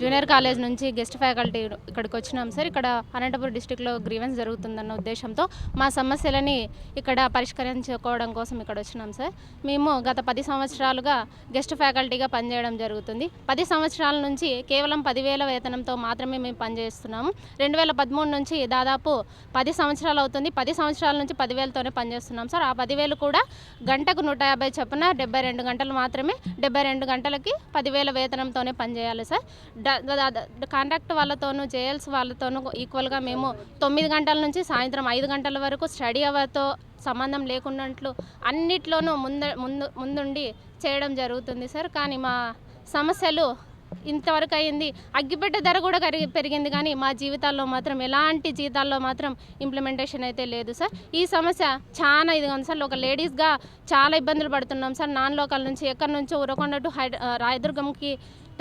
Junior college నుంచి guest faculty ఇక్కడికి వచ్చినాం సార్. ఇక్కడ అనంతపురం డిస్టిక్లో గ్రీవెన్స్ జరుగుతుందన్న ఉద్దేశంతో మా సమస్యలని ఇక్కడ పరిష్కరించుకోవడం కోసం ఇక్కడ వచ్చినాం సార్. మేము గత పది సంవత్సరాలుగా గెస్ట్ ఫ్యాకల్టీగా పనిచేయడం జరుగుతుంది. పది సంవత్సరాల నుంచి కేవలం పదివేల వేతనంతో మాత్రమే మేము పనిచేస్తున్నాము. రెండు వేల పదమూడు నుంచి దాదాపు పది సంవత్సరాలు అవుతుంది. పది సంవత్సరాల నుంచి పదివేలతోనే పనిచేస్తున్నాం సార్. ఆ పదివేలు కూడా గంటకు నూట యాభై చొప్పున డెబ్బై రెండు గంటలు మాత్రమే డెబ్బై రెండు గంటలకి పదివేల వేతనంతోనే పనిచేయాలి సార్. కాంట్రాక్ట్ వాళ్ళతోనూ జేఎల్స్ వాళ్ళతోనూ ఈక్వల్గా మేము తొమ్మిది గంటల నుంచి సాయంత్రం ఐదు గంటల వరకు స్టడీ అవర్తో సంబంధం లేకున్నట్లు అన్నిట్లోనూ ముంద ముందు ముందుండి చేయడం జరుగుతుంది సార్. కానీ మా సమస్యలు ఇంతవరకు అయింది. అగ్గిపెట్టె ధర కూడా కరిగి పెరిగింది కానీ మా జీవితాల్లో మాత్రం ఎలాంటి జీతాల్లో మాత్రం ఇంప్లిమెంటేషన్ అయితే లేదు సార్. ఈ సమస్య చాలా ఇదిగా ఉంది సార్. ఒక లేడీస్గా చాలా ఇబ్బందులు పడుతున్నాం సార్. నాన్ లోకల్ నుంచి ఎక్కడి నుంచో ఉరకొండ టు హైద రాయదుర్గంకి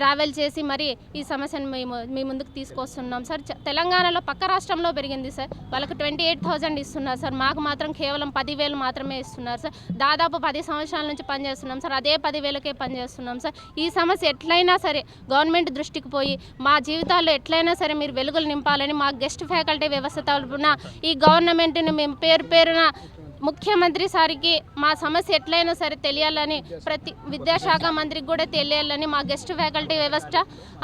ట్రావెల్ చేసి మరి ఈ సమస్యను మేము మీ ముందుకు తీసుకొస్తున్నాం. సార్ తెలంగాణలో పక్క రాష్ట్రంలో పెరిగింది సార్. వాళ్ళకి ట్వంటీ ఎయిట్ థౌజండ్ ఇస్తున్నారు సార్. మాకు మాత్రం కేవలం పదివేలు మాత్రమే ఇస్తున్నారు సార్. దాదాపు పది సంవత్సరాల నుంచి పనిచేస్తున్నాం సార్. అదే పదివేలకే పనిచేస్తున్నాం సార్. ఈ సమస్య ఎట్లయినా సరే గవర్నమెంట్ దృష్టికి పోయి మా జీవితాల్లో ఎట్లయినా సరే మీరు వెలుగులు నింపాలని మా గెస్ట్ ఫ్యాకల్టీ వ్యవస్థ తరపున ఈ గవర్నమెంట్ని మేము పేరు పేరున ముఖ్యమంత్రి సారికి మా సమస్య ఎట్లయినా సరే తెలియాలని ప్రతి విద్యాశాఖ మంత్రికి కూడా తెలియాలని మా గెస్ట్ ఫ్యాకల్టీ వ్యవస్థ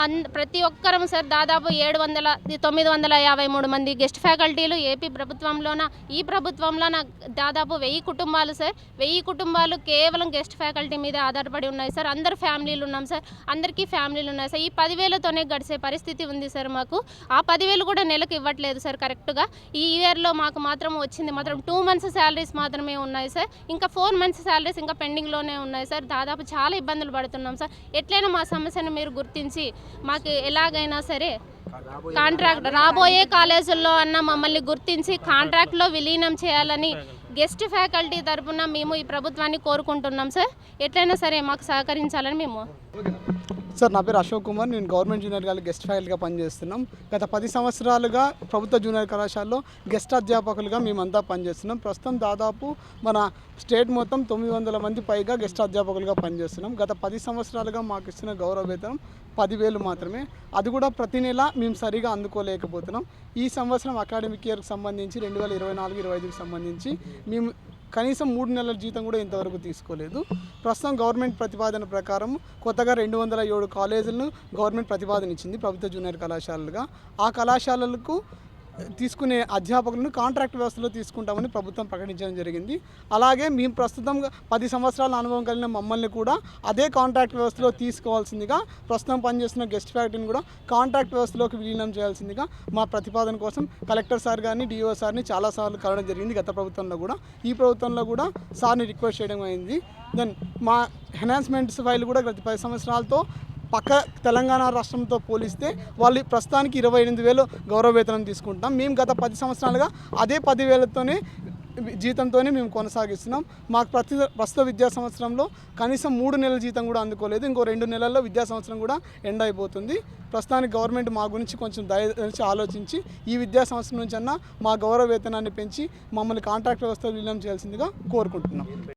అన్ ప్రతి ఒక్కరం సార్ దాదాపు ఏడు వందల తొమ్మిది వందల యాభై మూడు మంది గెస్ట్ ఫ్యాకల్టీలు ఏపీ ప్రభుత్వంలోన ఈ ప్రభుత్వంలోన దాదాపు వెయ్యి కుటుంబాలు సార్ వెయ్యి కుటుంబాలు కేవలం గెస్ట్ ఫ్యాకల్టీ మీద ఆధారపడి ఉన్నాయి సార్. అందరు ఫ్యామిలీలు ఉన్నాం సార్. అందరికీ ఫ్యామిలీలు ఉన్నాయి సార్. ఈ పదివేలతోనే గడిచే పరిస్థితి ఉంది సార్ మాకు. ఆ పదివేలు కూడా నెలకు ఇవ్వట్లేదు సార్ కరెక్ట్గా. ఈ ఇయర్లో మాకు మాత్రం వచ్చింది మాత్రం టూ మంత్స్ శాలరీస్ మాత్రమే ఉన్నాయి సార్ ఇంకా ఫోర్ మంత్స్ శాలరీస్ ఇంకా పెండింగ్లోనే ఉన్నాయి సార్ దాదాపు చాలా ఇబ్బందులు పడుతున్నాం సార్ ఎట్లయినా మా సమస్యను మీరు గుర్తించి మాకు ఎలాగైనా సరే కాంట్రాక్ట్ రాబోయే కాలేజీల్లో అన్న మమ్మల్ని గుర్తించి కాంట్రాక్ట్లో విలీనం చేయాలని గెస్ట్ ఫ్యాకల్టీ తరపున మేము ఈ ప్రభుత్వాన్ని కోరుకుంటున్నాం సార్ ఎట్లయినా సరే మాకు సహకరించాలని మేము సార్ నా పేరు అశోక్ కుమార్. నేను గవర్నమెంట్ జూనియర్ కాలేజ్ గెస్ట్ ఫ్యాకల్టీగా పనిచేస్తున్నాం. గత పది సంవత్సరాలుగా ప్రభుత్వ జూనియర్ కళాశాలలో గెస్ట్ అధ్యాపకులుగా మేమంతా పనిచేస్తున్నాం. ప్రస్తుతం దాదాపు మన స్టేట్ మొత్తం తొమ్మిది వందల మంది పైగా గెస్ట్ అధ్యాపకులుగా పనిచేస్తున్నాం. గత పది సంవత్సరాలుగా మాకు ఇస్తున్న గౌరవ వేతనం పదివేలు మాత్రమే. అది కూడా ప్రతి నెల మేము సరిగా అందుకోలేకపోతున్నాం. ఈ సంవత్సరం అకాడమిక్ ఇయర్కి సంబంధించి రెండు వేల ఇరవై నాలుగు ఇరవై ఐదుకి సంబంధించి మేము కనీసం మూడు నెలల జీతం కూడా ఇంతవరకు తీసుకోలేదు. ప్రస్తుతం గవర్నమెంట్ ప్రతిపాదన ప్రకారం కొత్తగా రెండు వందల ఏడు కాలేజీలను గవర్నమెంట్ ప్రతిపాదన ఇచ్చింది ప్రభుత్వ జూనియర్ కళాశాలలుగా. ఆ కళాశాలలకు తీసుకునే అధ్యాపకులను కాంట్రాక్ట్ వ్యవస్థలో తీసుకుంటామని ప్రభుత్వం ప్రకటించడం జరిగింది. అలాగే మేము ప్రస్తుతం పది సంవత్సరాల అనుభవం కలిగిన మమ్మల్ని కూడా అదే కాంట్రాక్ట్ వ్యవస్థలో తీసుకోవాల్సిందిగా ప్రస్తుతం పనిచేస్తున్న గెస్ట్ ఫ్యాక్టరీని కూడా కాంట్రాక్ట్ వ్యవస్థలోకి విలీనం చేయాల్సిందిగా మా ప్రతిపాదన కోసం కలెక్టర్ సార్ గారిని డిఓ సార్ని చాలాసార్లు కలవడం జరిగింది. గత ప్రభుత్వంలో కూడా ఈ ప్రభుత్వంలో కూడా సార్ని రిక్వెస్ట్ చేయడం అయింది. దెన్ మా ఎన్హాన్స్మెంట్స్ ఫైల్ కూడా గత పది సంవత్సరాలతో పక్క తెలంగాణ రాష్ట్రంతో పోలిస్తే వాళ్ళు ప్రస్తుతానికి ఇరవై ఎనిమిది వేలు గౌరవ వేతనం తీసుకుంటాం మేము గత పది సంవత్సరాలుగా అదే పదివేలతోనే జీతంతోనే మేము కొనసాగిస్తున్నాం. మాకు ప్రతి ప్రస్తుత విద్యా సంవత్సరంలో కనీసం మూడు నెలల జీతం కూడా అందుకోలేదు. ఇంకో రెండు నెలల్లో విద్యా సంవత్సరం కూడా ఎండ్ అయిపోతుంది. ప్రస్తుతానికి గవర్నమెంట్ మా గురించి కొంచెం దయచి ఆలోచించి ఈ విద్యా సంవత్సరం నుంచి అన్న మా గౌరవ వేతనాన్ని పెంచి మమ్మల్ని కాంట్రాక్ట్ వ్యవస్థ విలీనం చేయాల్సిందిగా కోరుకుంటున్నాం.